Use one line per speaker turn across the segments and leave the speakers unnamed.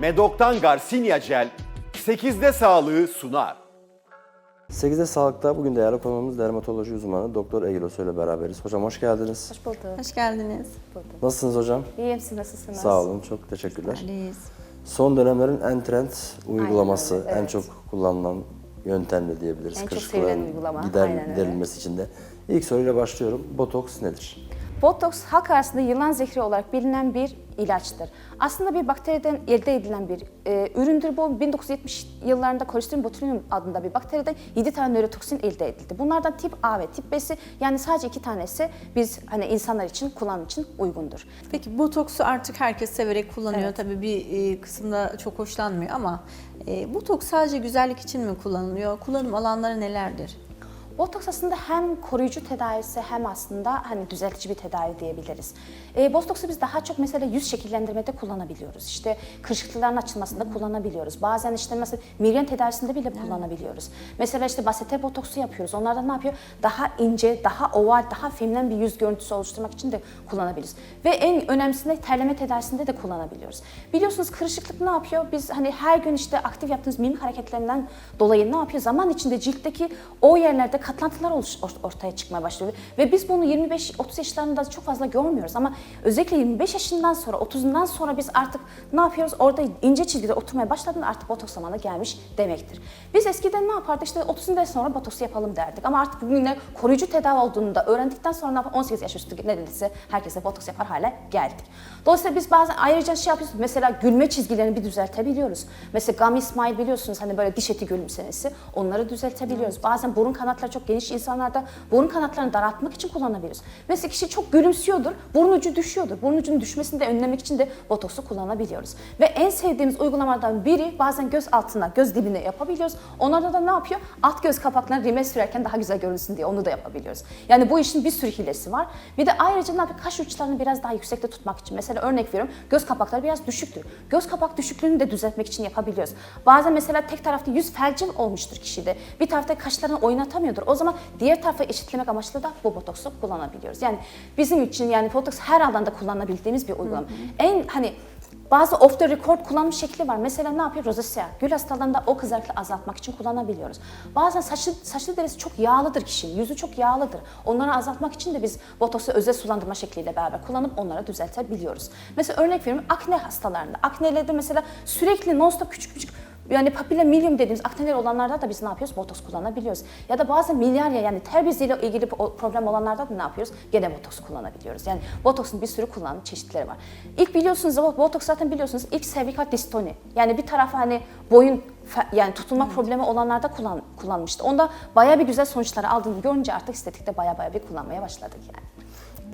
Medok'tan Garcinia Gel 8'de sağlığı sunar.
8'de Sağlık'ta bugün değerli konuğumuz dermatoloji uzmanı Doktor Egil Osu ile beraberiz. Hocam hoş geldiniz.
Hoş bulduk.
Hoş geldiniz.
Nasılsınız hocam?
İyiyim siz nasılsınız?
Sağ olun, çok teşekkürler. Son dönemlerin en trend uygulaması,
öyle,
en
evet.
çok kullanılan yöntem de diyebiliriz.
En çok sevilen uygulama,
gider-
aynen öyle.
giderilmesi için de. İlk soruyla başlıyorum. Botoks nedir?
Botoks halk arasında yılan zehri olarak bilinen bir ilaçtır. Aslında bir bakteriden elde edilen bir e, üründür bu. 1970 yıllarında Clostridium botulinum adında bir bakteriden 7 tane nörotoksin elde edildi. Bunlardan tip A ve tip B'si yani sadece iki tanesi biz hani insanlar için kullanım için uygundur.
Peki botoksu artık herkes severek kullanıyor.
Evet.
Tabii bir e, kısımda çok hoşlanmıyor ama e, botoks sadece güzellik için mi kullanılıyor? Kullanım alanları nelerdir?
Botoks aslında hem koruyucu tedavisi hem aslında hani düzeltici bir tedavi diyebiliriz. E, Botoksu biz daha çok mesela yüz şekillendirmede kullanabiliyoruz. İşte kırışıklıkların açılmasında kullanabiliyoruz. Bazen işte mesela migren tedavisinde bile kullanabiliyoruz. Mesela işte baseter botoksu yapıyoruz. Onlardan ne yapıyor? Daha ince, daha oval, daha feminen bir yüz görüntüsü oluşturmak için de kullanabiliriz. Ve en önemlisinde terleme tedavisinde de kullanabiliyoruz. Biliyorsunuz kırışıklık ne yapıyor? Biz hani her gün işte aktif yaptığımız mimik hareketlerinden dolayı ne yapıyor? Zaman içinde ciltteki o yerlerde katlantılar ortaya çıkmaya başlıyor. Ve biz bunu 25-30 yaşlarında çok fazla görmüyoruz ama özellikle 25 yaşından sonra, 30'undan sonra biz artık ne yapıyoruz? Orada ince çizgide oturmaya başladığında artık botoks zamanı gelmiş demektir. Biz eskiden ne yapardık? İşte 30'undan sonra botoks yapalım derdik. Ama artık bugünler koruyucu tedavi olduğunu da öğrendikten sonra ne yapalım? 18 yaş üstü ne dediyse herkese botoks yapar hale geldik. Dolayısıyla biz bazen ayrıca şey yapıyoruz. Mesela gülme çizgilerini bir düzeltebiliyoruz. Mesela gummy smile biliyorsunuz hani böyle diş eti gülümsemesi. Onları düzeltebiliyoruz. Bazen burun kanatları çok geniş insanlarda burun kanatlarını daraltmak için kullanabiliyoruz. Mesela kişi çok gülümsüyordur, burun ucu düşüyordur. Burun ucunun düşmesini de önlemek için de botoksu kullanabiliyoruz. Ve en sevdiğimiz uygulamalardan biri bazen göz altına, göz dibine yapabiliyoruz. Onlarda da ne yapıyor? Alt göz kapaklarına rimel sürerken daha güzel görünsün diye onu da yapabiliyoruz. Yani bu işin bir sürü hilesi var. Bir de ayrıca ne yapıyor? Kaş uçlarını biraz daha yüksekte tutmak için. Mesela örnek veriyorum göz kapakları biraz düşüktür. Göz kapak düşüklüğünü de düzeltmek için yapabiliyoruz. Bazen mesela tek tarafta yüz felci olmuştur kişide. Bir tarafta kaşlarını oynatamıyordur. O zaman diğer tarafa eşitlemek amaçlı da bu botoksu kullanabiliyoruz. Yani bizim için yani botoks her alanda kullanabildiğimiz bir uygulama. En hani bazı off the record kullanım şekli var. Mesela ne yapıyor? Rozasea. Gül hastalarında o kızarıklığı azaltmak için kullanabiliyoruz. Bazen saçlı, saçlı derisi çok yağlıdır kişinin. Yüzü çok yağlıdır. Onları azaltmak için de biz botoksu özel sulandırma şekliyle beraber kullanıp onları düzeltebiliyoruz. Mesela örnek veriyorum akne hastalarında. Aknelerde mesela sürekli non-stop küçük küçük yani papilla milium dediğimiz akneler olanlarda da biz ne yapıyoruz? Botoks kullanabiliyoruz. Ya da bazen milyarya yani ter beziyle ilgili problem olanlarda da ne yapıyoruz? Gene botoks kullanabiliyoruz. Yani botoksun bir sürü kullanım çeşitleri var. İlk biliyorsunuz botoks zaten biliyorsunuz ilk cervical dystoni. Yani bir tarafı hani boyun yani tutulma problemi olanlarda kullan, kullanmıştı. Onda bayağı bir güzel sonuçları aldığını görünce artık estetikte bayağı bayağı bir kullanmaya başladık yani.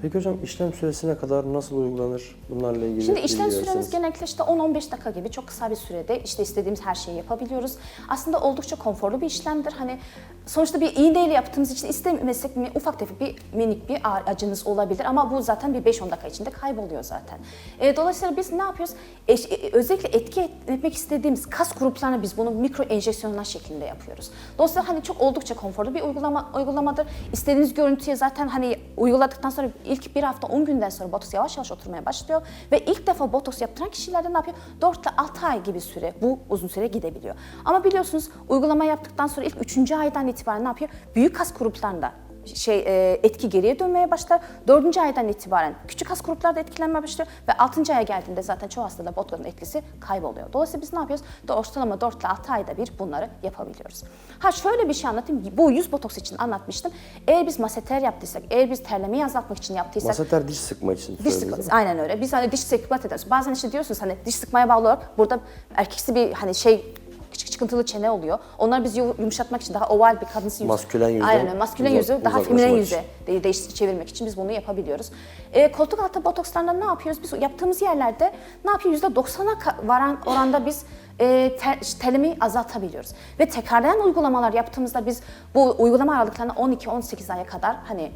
Peki hocam işlem süresine kadar nasıl uygulanır? Bunlarla ilgili
Şimdi işlem süremiz genellikle işte 10-15 dakika gibi çok kısa bir sürede işte istediğimiz her şeyi yapabiliyoruz. Aslında oldukça konforlu bir işlemdir. Hani sonuçta bir iğneyle yaptığımız için istemesek mi ufak tefek bir minik bir acınız olabilir ama bu zaten bir 5-10 dakika içinde kayboluyor zaten. E, dolayısıyla biz ne yapıyoruz? E, özellikle etki etmek istediğimiz kas gruplarına biz bunu mikro enjeksiyonlar şeklinde yapıyoruz. Dolayısıyla hani çok oldukça konforlu bir uygulama uygulamadır. İstediğiniz görüntüye zaten hani uyguladıktan sonra ilk bir hafta 10 günden sonra botoks yavaş yavaş oturmaya başlıyor ve ilk defa botoks yaptıran kişilerde ne yapıyor? 4 ile 6 ay gibi süre bu uzun süre gidebiliyor. Ama biliyorsunuz uygulama yaptıktan sonra ilk 3. aydan itibaren ne yapıyor? Büyük kas gruplarında şey e, etki geriye dönmeye başlar. Dördüncü aydan itibaren küçük kas gruplarda etkilenmeye başlıyor ve altıncı aya geldiğinde zaten çoğu hastada botoksın etkisi kayboluyor. Dolayısıyla biz ne yapıyoruz? De ortalama 4 ile 6 ayda bir bunları yapabiliyoruz. Ha şöyle bir şey anlatayım. Bu yüz botoks için anlatmıştım. Eğer biz maseter yaptıysak, eğer biz terlemeyi azaltmak için yaptıysak
Maseter diş sıkma için
Diş sıkması, aynen öyle. Biz hani diş sıkma ediyoruz. Bazen işte diyorsunuz hani diş sıkmaya bağlı olarak burada erkeksi bir hani şey küçük çıkıntılı çene oluyor. Onları biz yu- yumuşatmak için daha oval bir kadınsı yüz.
Maskülen yüzden
Aynen. Maskülen
uzak-
yüzü daha feminen yüze de, değiş çevirmek için biz bunu yapabiliyoruz. E, koltuk altı botokslarında ne yapıyoruz? Biz yaptığımız yerlerde ne yapıyoruz? %90'a ka- varan oranda biz e, ter, terlemeyi azaltabiliyoruz. Ve tekrarlayan uygulamalar yaptığımızda biz bu uygulama aralıklarını 12-18 aya kadar hani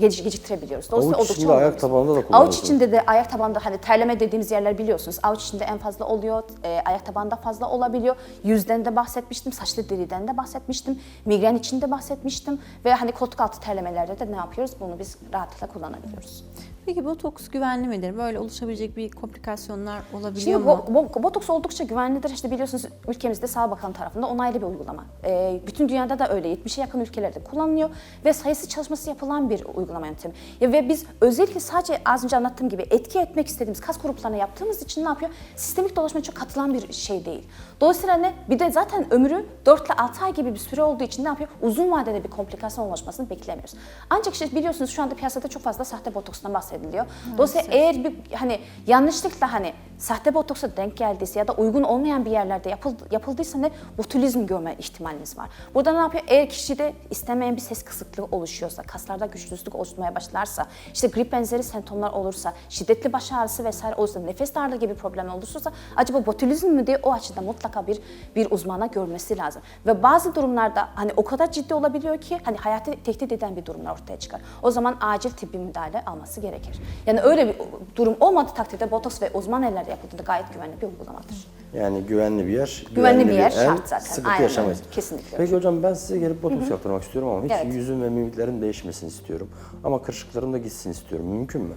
gec- geciktirebiliyoruz. Dolayısıyla
Avuç
oldukça
içinde, ayak
olumlu.
tabanında da
Avuç
kullanıyorsunuz.
içinde de ayak tabanında hani terleme dediğimiz yerler biliyorsunuz. Avuç içinde en fazla oluyor, e, ayak tabanında fazla olabiliyor. Yüzden de bahsetmiştim, saçlı deriden de bahsetmiştim. Migren için de bahsetmiştim. Ve hani koltuk altı terlemelerde de ne yapıyoruz? Bunu biz rahatlıkla kullanabiliyoruz.
Peki botoks güvenli midir? Böyle oluşabilecek bir komplikasyonlar olabiliyor
Şimdi
mu?
bo- bo- botoks oldukça güvenlidir. İşte biliyorsunuz ülkemizde Sağlık Bakanı tarafından onaylı bir uygulama. Ee, bütün dünyada da öyle 70'e yakın ülkelerde kullanılıyor ve sayısı çalışması yapılan bir uygulama yöntemi. Ya ve biz özellikle sadece az önce anlattığım gibi etki etmek istediğimiz kas gruplarına yaptığımız için ne yapıyor? Sistemik dolaşıma çok katılan bir şey değil. Dolayısıyla ne? Bir de zaten ömrü 4 ile 6 ay gibi bir süre olduğu için ne yapıyor? Uzun vadede bir komplikasyon oluşmasını beklemiyoruz. Ancak işte biliyorsunuz şu anda piyasada çok fazla sahte botokstan bahsediliyor. Dolayısıyla eğer bir hani yanlışlıkla hani sahte botoksa denk geldiyse ya da uygun olmayan bir yerlerde yapıldı, yapıldıysa ne botulizm görme ihtimaliniz var. Burada ne yapıyor? Eğer kişide istemeyen bir ses kısıklığı oluşuyorsa, kaslarda güçsüzlük oluşmaya başlarsa, işte grip benzeri semptomlar olursa, şiddetli baş ağrısı vesaire olursa, nefes darlığı gibi problemler olursa acaba botulizm mi diye o açıdan mutlaka bir bir uzmana görmesi lazım. Ve bazı durumlarda hani o kadar ciddi olabiliyor ki hani hayatı tehdit eden bir durumlar ortaya çıkar. O zaman acil tıbbi müdahale alması gerekir. Yani öyle bir durum olmadığı takdirde botoks ve uzman ellerde yapıldığında gayet güvenli bir uygulamadır.
Yani güvenli bir yer.
Güvenli bir yer
el,
şart zaten.
Sıkıntı
Aynen
yaşamayız.
öyle. Kesinlikle
Peki hocam ben size gelip botoks yaptırmak istiyorum ama hiç
Evet.
yüzüm ve mimiklerim değişmesin istiyorum. Ama kırışıklarım da gitsin istiyorum. Mümkün mü?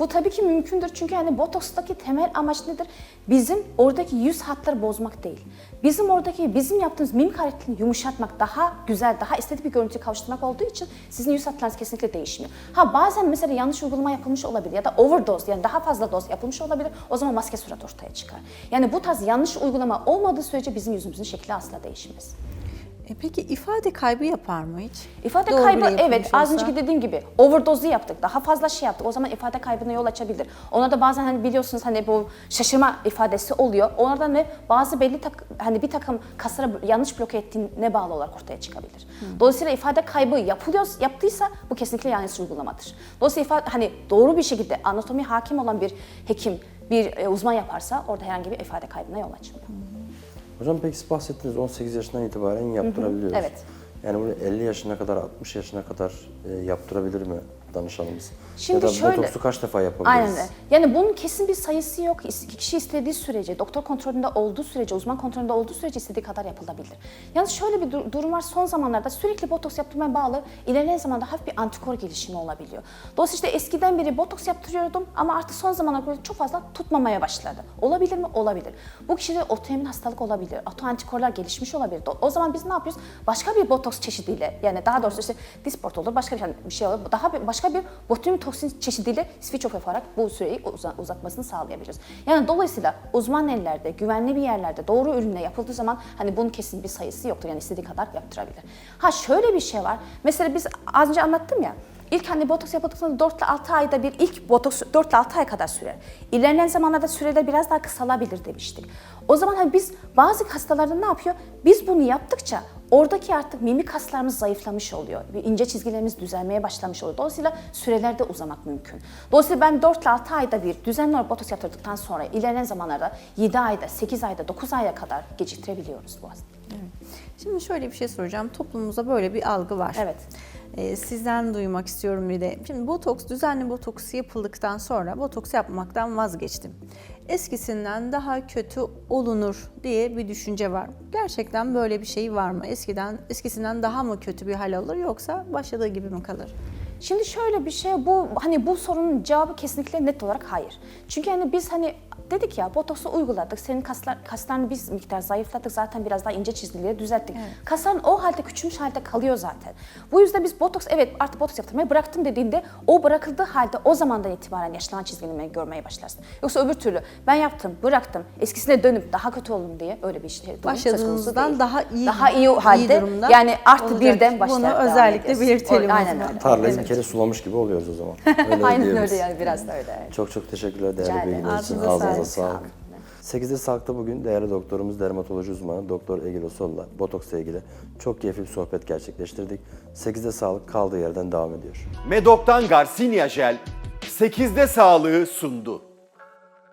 Bu tabii ki mümkündür çünkü hani botokstaki temel amaç nedir? Bizim oradaki yüz hatları bozmak değil. Bizim oradaki bizim yaptığımız mimik hareketini yumuşatmak, daha güzel, daha estetik bir görüntüye kavuşturmak olduğu için sizin yüz hatlarınız kesinlikle değişmiyor. Ha bazen mesela yanlış uygulama yapılmış olabilir ya da overdose yani daha fazla doz yapılmış olabilir. O zaman maske surat ortaya çıkar. Yani bu tarz yanlış uygulama olmadığı sürece bizim yüzümüzün şekli asla değişmez.
E peki ifade kaybı yapar mı hiç?
İfade
Doğru
kaybı evet
yapılmış
az
olsa.
önceki dediğim gibi overdose'u yaptık. Daha fazla şey yaptık. O zaman ifade kaybına yol açabilir. Ona da bazen hani biliyorsunuz hani bu şaşırma ifadesi oluyor. Onlardan ne bazı belli tak, hani bir takım kaslara yanlış bloke ettiğine bağlı olarak ortaya çıkabilir. Dolayısıyla ifade kaybı yapılıyor yaptıysa bu kesinlikle yanlış uygulamadır. Dolayısıyla ifade, hani doğru bir şekilde anatomi hakim olan bir hekim bir e, uzman yaparsa orada herhangi bir ifade kaybına yol açmıyor.
Hocam peki siz bahsettiniz 18 yaşından itibaren yaptırabiliyoruz.
evet.
Yani bunu 50 yaşına kadar 60 yaşına kadar e, yaptırabilir mi danışanımız?
Şimdi
ya da
şöyle-
botoksu kaç defa yapabiliriz?
Aynen öyle. Yani bunun kesin bir sayısı yok. Kişi istediği sürece, doktor kontrolünde olduğu sürece, uzman kontrolünde olduğu sürece istediği kadar yapılabilir. Yalnız şöyle bir dur- durum var. Son zamanlarda sürekli botoks yaptırmaya bağlı ilerleyen zamanda hafif bir antikor gelişimi olabiliyor. Dolayısıyla işte eskiden beri botoks yaptırıyordum ama artık son zamanlarda çok fazla tutmamaya başladı. Olabilir mi? Olabilir. Bu kişide otoimmün hastalık olabilir. Autoantikorlar gelişmiş olabilir. O zaman biz ne yapıyoruz? Başka bir botoks çeşidiyle yani daha doğrusu işte disport olur, başka bir, bir şey olur. Daha bir, başka bir botulinum toksin çeşidiyle switch off yaparak bu süreyi uza- uzatmasını sağlayabiliriz. Yani dolayısıyla uzman ellerde, güvenli bir yerlerde doğru ürünle yapıldığı zaman hani bunun kesin bir sayısı yoktur. Yani istediği kadar yaptırabilir. Ha şöyle bir şey var. Mesela biz az önce anlattım ya. İlk hani botoks yapıldıktan sonra 4 ile 6 ayda bir ilk botoks 4 ile 6 ay kadar sürer. İlerleyen zamanlarda süreler biraz daha kısalabilir demiştik. O zaman hani biz bazı hastalarda ne yapıyor? Biz bunu yaptıkça oradaki artık mimik kaslarımız zayıflamış oluyor. Bir ince çizgilerimiz düzelmeye başlamış oluyor. Dolayısıyla süreler de uzamak mümkün. Dolayısıyla ben 4 ile 6 ayda bir düzenli olarak botoks yaptırdıktan sonra ilerleyen zamanlarda 7 ayda, 8 ayda, 9 aya kadar geciktirebiliyoruz bu aslında.
Şimdi şöyle bir şey soracağım. Toplumumuzda böyle bir algı var.
Evet.
Ee, sizden duymak istiyorum bir de. Şimdi botoks, düzenli botoks yapıldıktan sonra botoks yapmaktan vazgeçtim. Eskisinden daha kötü olunur diye bir düşünce var. Gerçekten böyle bir şey var mı? Eskiden eskisinden daha mı kötü bir hal alır yoksa başladığı gibi mi kalır?
Şimdi şöyle bir şey bu hani bu sorunun cevabı kesinlikle net olarak hayır. Çünkü hani biz hani dedik ya botoksu uyguladık. Senin kaslar kaslarını biz miktar zayıfladık. Zaten biraz daha ince çizgileri düzelttik. Kasların o halde küçülmüş halde kalıyor zaten. Bu yüzden biz botoks evet artık botoks yaptırmayı bıraktım dediğinde o bırakıldığı halde o zamandan itibaren yaşlanan çizgilerini görmeye başlarsın. Yoksa öbür türlü ben yaptım, bıraktım. Eskisine dönüp daha kötü oldum diye öyle bir şey
Başladığınızdan daha iyi
daha iyi halde
durumda
yani artı
olacak.
birden başlar.
Bunu özellikle belirtelim
Aynen öyle.
Tarlayı bir kere sulamış gibi oluyoruz o zaman. Öyle
Aynen öyle yani biraz da öyle. evet.
Çok çok teşekkürler değerli bilgiler için.
Ağzınıza
Ağzınıza
sağlık.
sağlık. 8'de Sağlık'ta bugün değerli doktorumuz, dermatoloji uzmanı Doktor Egil Osoğlu'la botoksla ilgili çok keyifli bir sohbet gerçekleştirdik. 8'de Sağlık kaldığı yerden devam ediyor.
Medok'tan Garcinia Jel 8'de sağlığı sundu.